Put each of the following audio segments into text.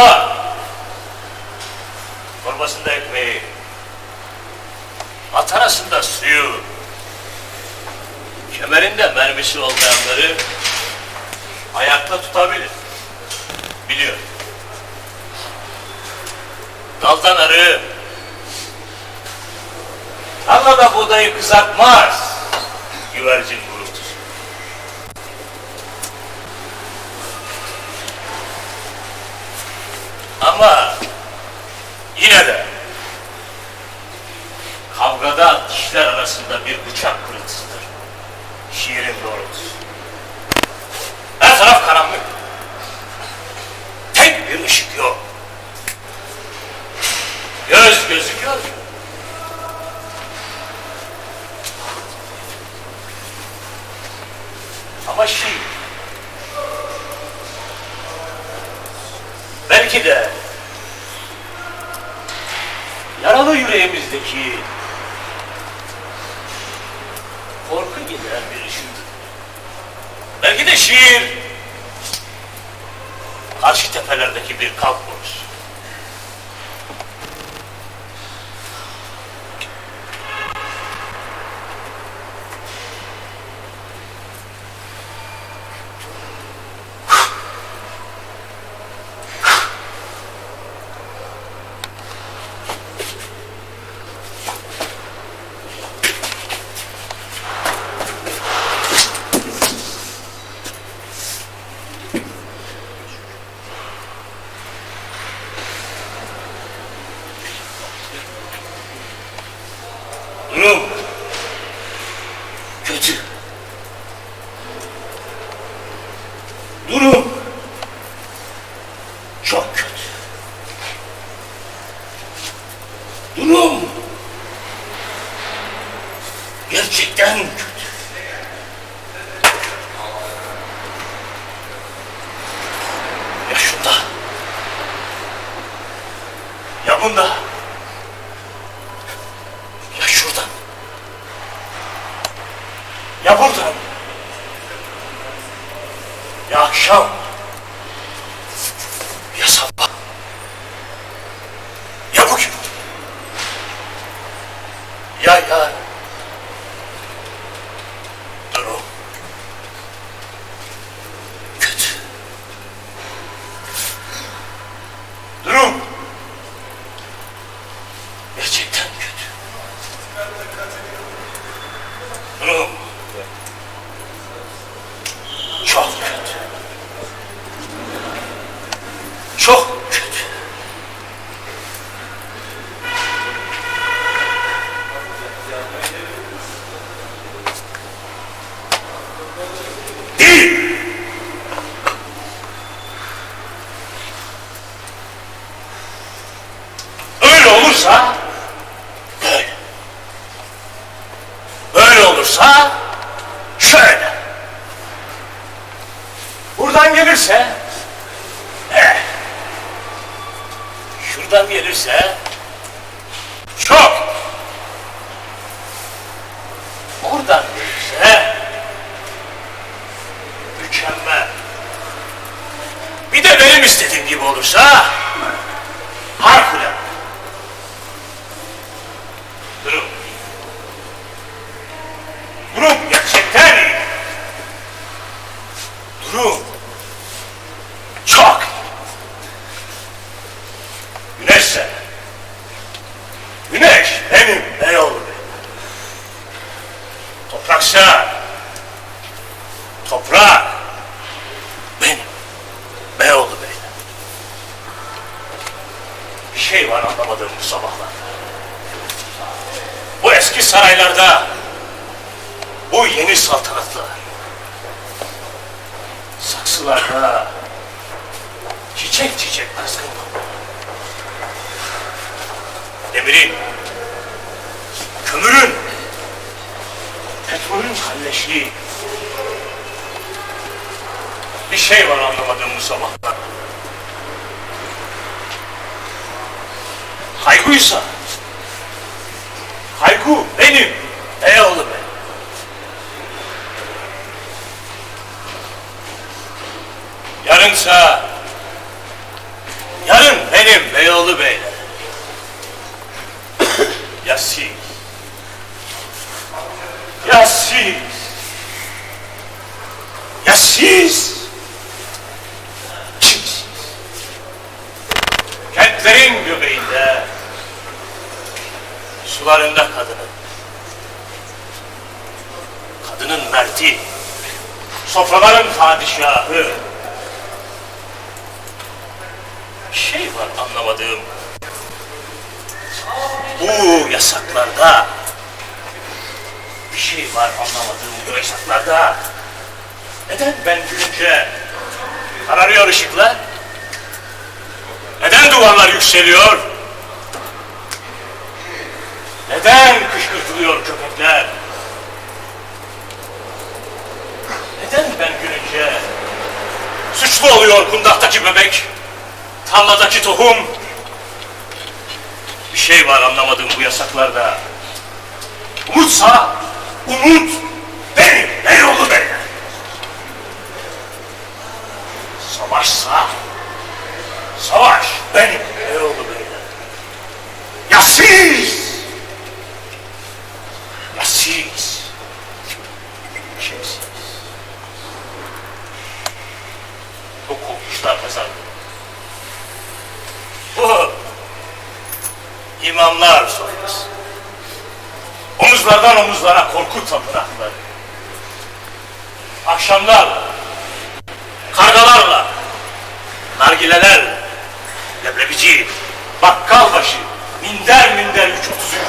Ama torbasında ekmeği, atarasında suyu, kemerinde mermisi olmayanları ayakta tutabilir. Biliyor. Daldan arı, tarlada buğdayı kızartmaz. Güvercin Ama yine de kavgada dişler arasında bir bıçak kırıntısıdır. Şiirin doğrultusu. Her taraf karanlık. Tek bir ışık yok. Göz gözüküyor. Ama şiir. Belki de yaralı yüreğimizdeki korku giden bir ışıktır. Belki de şiir karşı tepelerdeki bir kalk borusu. Durum kötü. Durum çok kötü. Durum gerçekten kötü. Ya şunda. Ya bunda. Ya şuradan. Ya buradan. Ya akşam. Ya sabah. Ya bugün. Ya yarın. Durum. Kötü. Durum. Gerçekten kötü. Durum. Çok kötü. Çok kötü. Değil. Öyle olursa böyle. Böyle olursa şöyle. Buradan gelirse eh. Şuradan gelirse çok. Oradan gelirse mükemmel. Bir de benim istediğim gibi olursa harikulade. Durum. Durum gerçekten iyi. Durum. Çok. Güneşse. Güneş benim Beyoğlu benim. Topraksa. Toprak. Benim. Beyoğlu benim. Bir şey var anlamadığım bu sabahlar. Bu eski saraylarda, bu yeni saltanatlar, saksılarda çiçek çiçek kızgın. Demirin, kömürün, petrolün kalleşliği. Bir şey var anlamadığım bu sabahlar. Kaygıysa, Hayku benim. Beyoğlu benim. Yarınsa, yarın benim Beyoğlu Beyler. ya siz, ya siz, ya siz kimsiniz? Kentlerin göbeğinde, sularında kadının, kadının merti, sofraların padişahı. Şey var anlamadığım. Bu yasaklarda bir şey var anlamadığım bu yasaklarda. Neden ben gülünce kararıyor ışıklar? Neden duvarlar yükseliyor? Neden kışkırtılıyor köpekler? Neden ben gülünce suçlu oluyor kundaktaki bebek, tarladaki tohum? Bir şey var anlamadığım bu yasaklarda. Umutsa umut benim, Beyoğlu benim. Savaşsa savaş benim, Beyoğlu benim. Ya siz, ya siz kimsiniz? Bu kokmuşlar kazandı. Bu imamlar sonrası. Omuzlardan omuzlara korku tapınakları. Akşamlar kargalarla, nargileler, leblebici, bakkal başı, minder minder 333.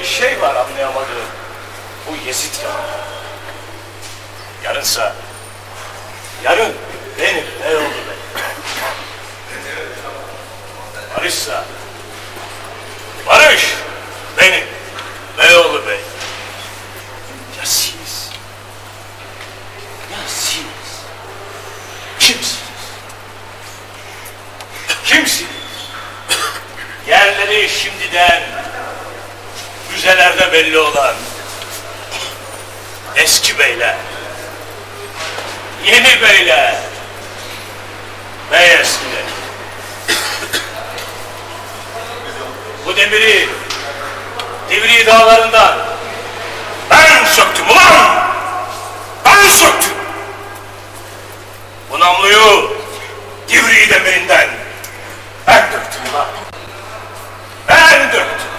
Bir şey var anlayamadığım. Bu Yezid ya. Yarınsa, yarın benim Beyoğlu benim. Barışsa, barış benim Beyoğlu Bey. Ya siz, ya siz kimsiniz? Kimsiniz? Yerleri şimdiden müzelerde belli olan eski beyler, yeni beyler, bey eskiler. Bu demiri Divri dağlarından ben söktüm ulan! Ben söktüm! Bu namluyu Divri demirinden ben döktüm ulan! Ben döktüm!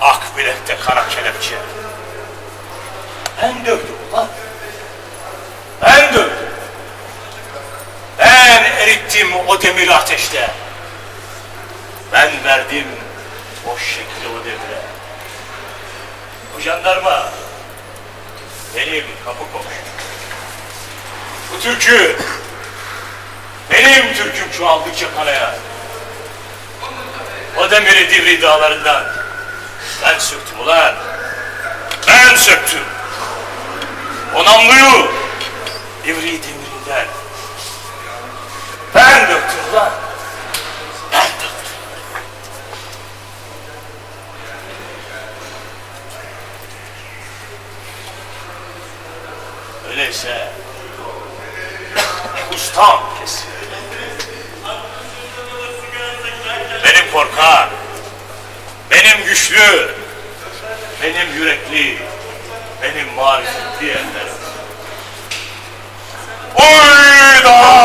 Ak bilekte kara kelepçe. Ben döktüm ulan! Ben döktüm! Ben erittim o demiri ateşte. Ben verdim o şekli o devre. Bu jandarma benim kapı komşum. Bu türkü benim türküm çoğaldıkça kanaya. O demiri divri dağlarından ben söktüm ulan. Ben söktüm. O namluyu divri demirinden ben döktüm ulan. öyleyse ustam. Benim korkar, benim güçlü, benim yürekli, benim marifetli eller. Oyda!